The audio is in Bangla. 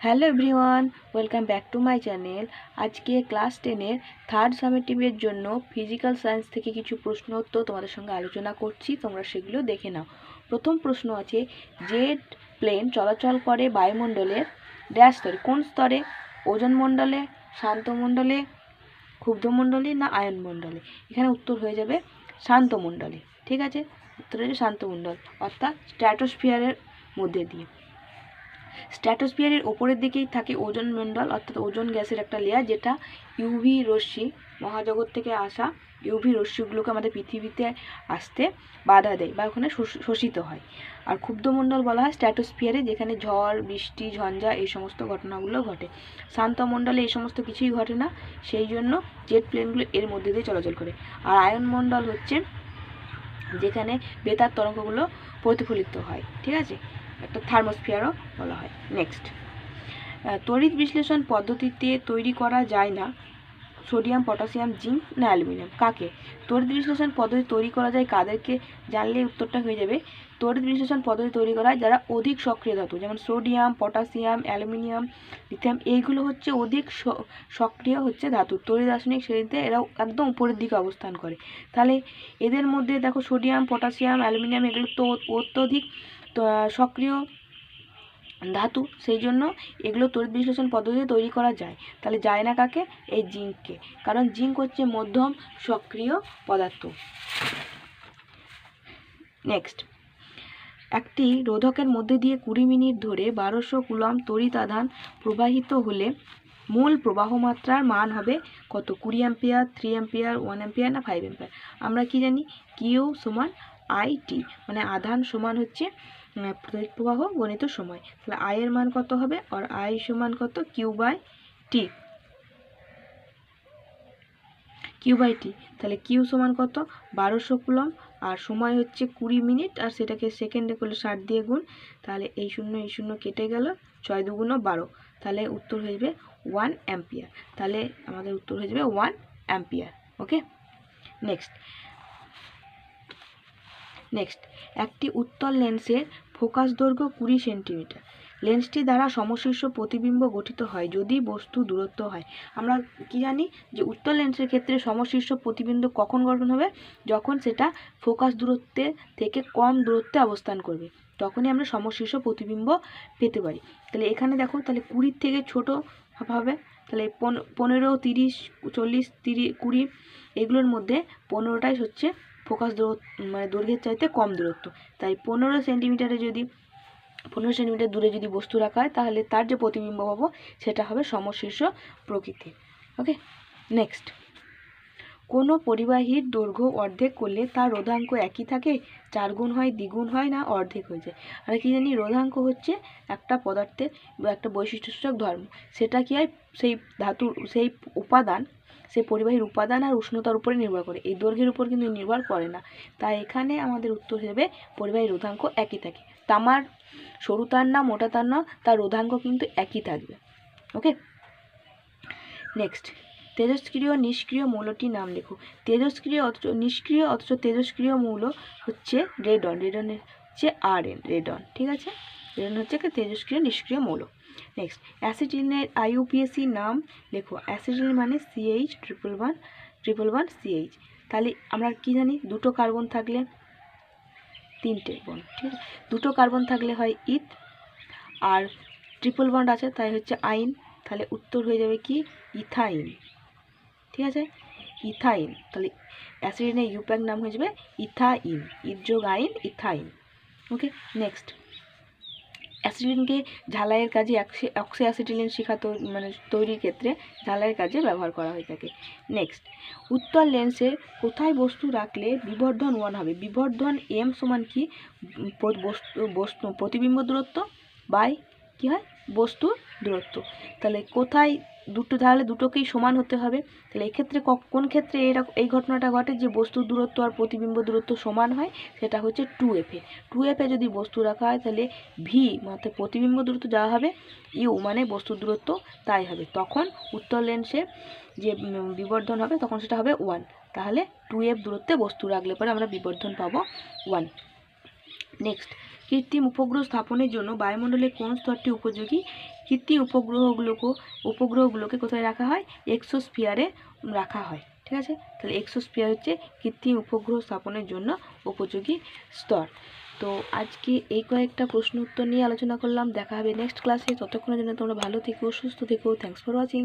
Hello everyone, welcome back to my channel. আজকে ক্লাস টেনের থার্ড সামেটিভের জন্য ফিজিক্যাল সায়েন্স থেকে কিছু প্রশ্ন উত্তর তোমাদের সঙ্গে আলোচনা করছি, তোমরা সেগুলো দেখে নাও। প্রথম প্রশ্ন আছে জেড প্লেন চলাচল করে বায়ুমণ্ডলের ড্যাশ স্তরে, কোন স্তরে? ওজন মণ্ডলে, শান্ত মণ্ডলে ক্ষুব্ধমণ্ডলে না আয়ন মণ্ডলে? এখানে উত্তর হয়ে যাবে শান্ত মণ্ডলে, ঠিক আছে? উত্তর হয়ে যাবে শান্ত মণ্ডল, অর্থাৎ স্ট্র্যাটোস্ফিয়ারের মধ্যে দিয়ে। স্ট্র্যাটোস্ফিয়ারের ওপরের দিকেই থাকে ওজন মণ্ডল অর্থাৎ ওজন গ্যাসের একটা লেয়ার যেটা ইউভি রশ্মি, মহাজগৎ থেকে আসা ইউভি রশ্মিগুলোকে আমাদের পৃথিবীতে আসতে বাধা দেয় বা ওখানে শোষিত হয়। আর ক্ষুব্ধমণ্ডল বলা হয় স্ট্র্যাটোস্ফিয়ারে, যেখানে ঝড়, বৃষ্টি, ঝঞ্ঝা এই সমস্ত ঘটনাগুলো ঘটে। শান্ত মণ্ডলে এই সমস্ত কিছুই ঘটে না, সেই জন্য জেট প্লেনগুলো এর মধ্যে দিয়ে চলাচল করে। আর আয়ন মণ্ডল হচ্ছে যেখানে বেতার তরঙ্গগুলো প্রতিফলিত হয়, ঠিক আছে? একটা থার্মোস্ফিয়ারও বলা হয়। নেক্সট তড়িৎ বিশ্লেষণ পদ্ধতিতে তৈরি করা যায় না। সোডিয়াম, পটাশিয়াম, জিঙ্ক না অ্যালুমিনিয়াম। কাকে? তড়িৎ বিশ্লেষণ পদ্ধতি তৈরি করা যায় কাদেরকে জানলে উত্তরটা হয়ে যাবে। তড়িৎ বিশ্লেষণ পদ্ধতি তৈরি করা হয় যারা অধিক সক্রিয় ধাতু, যেমন সোডিয়াম, পটাশিয়াম, অ্যালুমিনিয়াম, লিথিয়াম, এইগুলো হচ্ছে অধিক সক্রিয় হচ্ছে ধাতু। তড়িৎ রাসায়নিক শ্রেণীতে এরাও একদম উপরের দিকে অবস্থান করে। তাহলে এদের মধ্যে দেখো সোডিয়াম, পটাশিয়াম, অ্যালুমিনিয়াম, এগুলো তো অত্যধিক সক্রিয় ধাতু, সেই জন্য এগুলো তড়িৎ বিশ্লেষণ পদ্ধতিতে তৈরি করা যায়। তাহলে যায় না কাকে? এই জিঙ্ককে। কারণ জিঙ্ক হচ্ছে মধ্যম সক্রিয় পদার্থ। নেক্সট একটি রোধকের মধ্যে দিয়ে কুড়ি মিনিট ধরে বারোশো কুলম তড়িৎ আধান প্রবাহিত হলে মূল প্রবাহ মাত্রার মান হবে কত? কুড়ি ampere, three ampere, one ampere না ফাইভ অ্যাম্পিয়ার? আমরা কি জানি? কিউ সমান আইটি মানে আধান সমান হচ্ছে তড়িৎ প্রবাহ গণিত সময়। তাহলে আই এর মান কত হবে? আর আই সমান কত? Q by t q by t তাহলে কিউ সমান কত? বারোশো কুলম আর সময় হচ্ছে কুড়ি মিনিট। আর সেটাকে সেকেন্ডে করলে ষাট দিয়ে গুণ। তাহলে এই শূন্য এই শূন্য কেটে গেল। ছয় দুগুণ বারো। তাহলে উত্তর হয়ে যাবে ওয়ান অ্যাম্পিয়ার তাহলে আমাদের উত্তর হয়ে যাবে one ampere okay next next একটি উত্তল লেন্সের ফোকাস দৈর্ঘ্য কুড়ি সেন্টিমিটার। লেন্সটি দ্বারা সমশীর্ষ প্রতিবিম্ব গঠিত হয় যদি বস্তু দূরত্ব হয়। আমরা কি জানি যে উত্তর লেন্সের ক্ষেত্রে সমশীর্ষ প্রতিবিম্ব কখন গঠন হবে? যখন সেটা ফোকাস দূরত্বে থেকে কম দূরত্বে অবস্থান করবে। তখনই আমরা সমশীর্ষ প্রতিবিম্ব পেতে পারি। তাহলে এখানে দেখো, তাহলে কুড়ির থেকে ছোট হবে। তাহলে পনেরো, তিরিশ, চল্লিশ তিরিশ কুড়ি, এগুলোর মধ্যে পনেরোটাই হচ্ছে ফোকাস মানে দৈর্ঘ্যের চাইতে কম দূরত্ব। তাই পনেরো সেন্টিমিটারে যদি, পনেরো সেন্টিমিটার দূরে যদি বস্তু রাখা হয়, তাহলে তার যে প্রতিবিম্ব পাবো, সেটা হবে সমশীর্ষ প্রকৃতির। ওকে নেক্সট কোনো পরিবাহীর দৈর্ঘ্য অর্ধেক করলে তার রোধাঙ্ক একই থাকে? চার গুণ হয়, দ্বিগুণ হয় না, অর্ধেক হয়ে যায়। আর কি জানি, রোধাঙ্ক হচ্ছে একটা পদার্থের বা একটা বৈশিষ্ট্যসূচক ধর্ম। সেটা কি হয়? সেই ধাতুর সেই উপাদান সেই পরিবাহীর উপাদান আর উষ্ণতার উপরে নির্ভর করে। এই দৈর্ঘ্যের উপর কিন্তু নির্ভর করে না। তাই এখানে আমাদের উত্তর হিসেবে পরিবাহীর রোধাঙ্ক একই থাকে। তামার সরু তার না মোটা তার না, তার রোধাঙ্ক কিন্তু একই থাকবে। ওকে নেক্সট তেজস্ক্রিয় নিষ্ক্রিয় মৌলটির নাম লেখো। তেজস্ক্রিয় অথচ, নিষ্ক্রিয় অথচ তেজস্ক্রিয় মৌল হচ্ছে রেডন। রেডনের হচ্ছে আর এন রেডন। ঠিক আছে? রেডন হচ্ছে একটা তেজস্ক্রিয় নিষ্ক্রিয় মৌল। নেক্সট অ্যাসিটিলিনের আইউপিএসি নাম লেখো। অ্যাসিটিলিন মানে CH triple one triple one CH তাহলে আমরা কি জানি? দুটো কার্বন থাকলে তিনটে বন্ড ঠিক আছে? দুটো কার্বন থাকলে হয় ইথ আর ট্রিপল বন্ড আছে, তাই হচ্ছে আইন তাহলে উত্তর হয়ে যাবে কি? ইথাইন ঠিক আছে? ইথাইন তাহলে অ্যাসিডিনের ইউপ্যাক নাম হয়ে যাবে ইথাইন ইযোগ আইন ইথাইন ওকে নেক্সট অ্যাসিডিনকে ঝালাইয়ের কাজে অক্সি অ্যাসিটিলিন শিখা মানে তৈরির ক্ষেত্রে ঝালাইয়ের কাজে ব্যবহার করা হয়ে থাকে। নেক্সট উত্তর লেন্সের কোথায় বস্তু রাখলে বিবর্ধন ওয়ান হবে? বিবর্ধন এম সমান কি? বস্তু বস্তু, প্রতিবিম্ব দূরত্ব বাই কী হয়? বস্তুর দূরত্ব। তাহলে কোথায় দুটো, তাহলে দুটোকেই সমান হতে হবে। তাহলে এক্ষেত্রে কোন ক্ষেত্রে এরকম এই ঘটনাটা ঘটে যে বস্তুর দূরত্ব আর প্রতিবিম্ব দূরত্ব সমান হয়, সেটা হচ্ছে টু এফে টু এফে যদি বস্তু রাখা হয়, তাহলে ভি মানে প্রতিবিম্ব দূরত্ব যা হবে ইউ মানে বস্তুর দূরত্ব তাই হবে। তখন উত্তর লেন্সে যে বিবর্ধন হবে, তখন সেটা হবে ওয়ান তাহলে টু এফ দূরত্বে বস্তু রাখলে পরে আমরা বিবর্ধন পাবো ওয়ান নেক্সট কৃত্রিম উপগ্রহ স্থাপনের জন্য বায়ুমণ্ডলের কোন স্তরটি উপযোগী? কৃত্রিম উপগ্রহগুলোকে উপগ্রহগুলোকে কোথায় রাখা হয়? এক্সোস্ফিয়ারে রাখা হয়। ঠিক আছে? তাহলে এক্সোস্ফিয়ার হচ্ছে কৃত্রিম উপগ্রহ স্থাপনের জন্য উপযোগী স্তর। তো আজকে এই কয়েকটা প্রশ্ন উত্তর নিয়ে আলোচনা করলাম। দেখা হবে নেক্সট ক্লাসে ততক্ষণের জন্য তোমরা ভালো থেকো, সুস্থ থেকো। Thanks for watching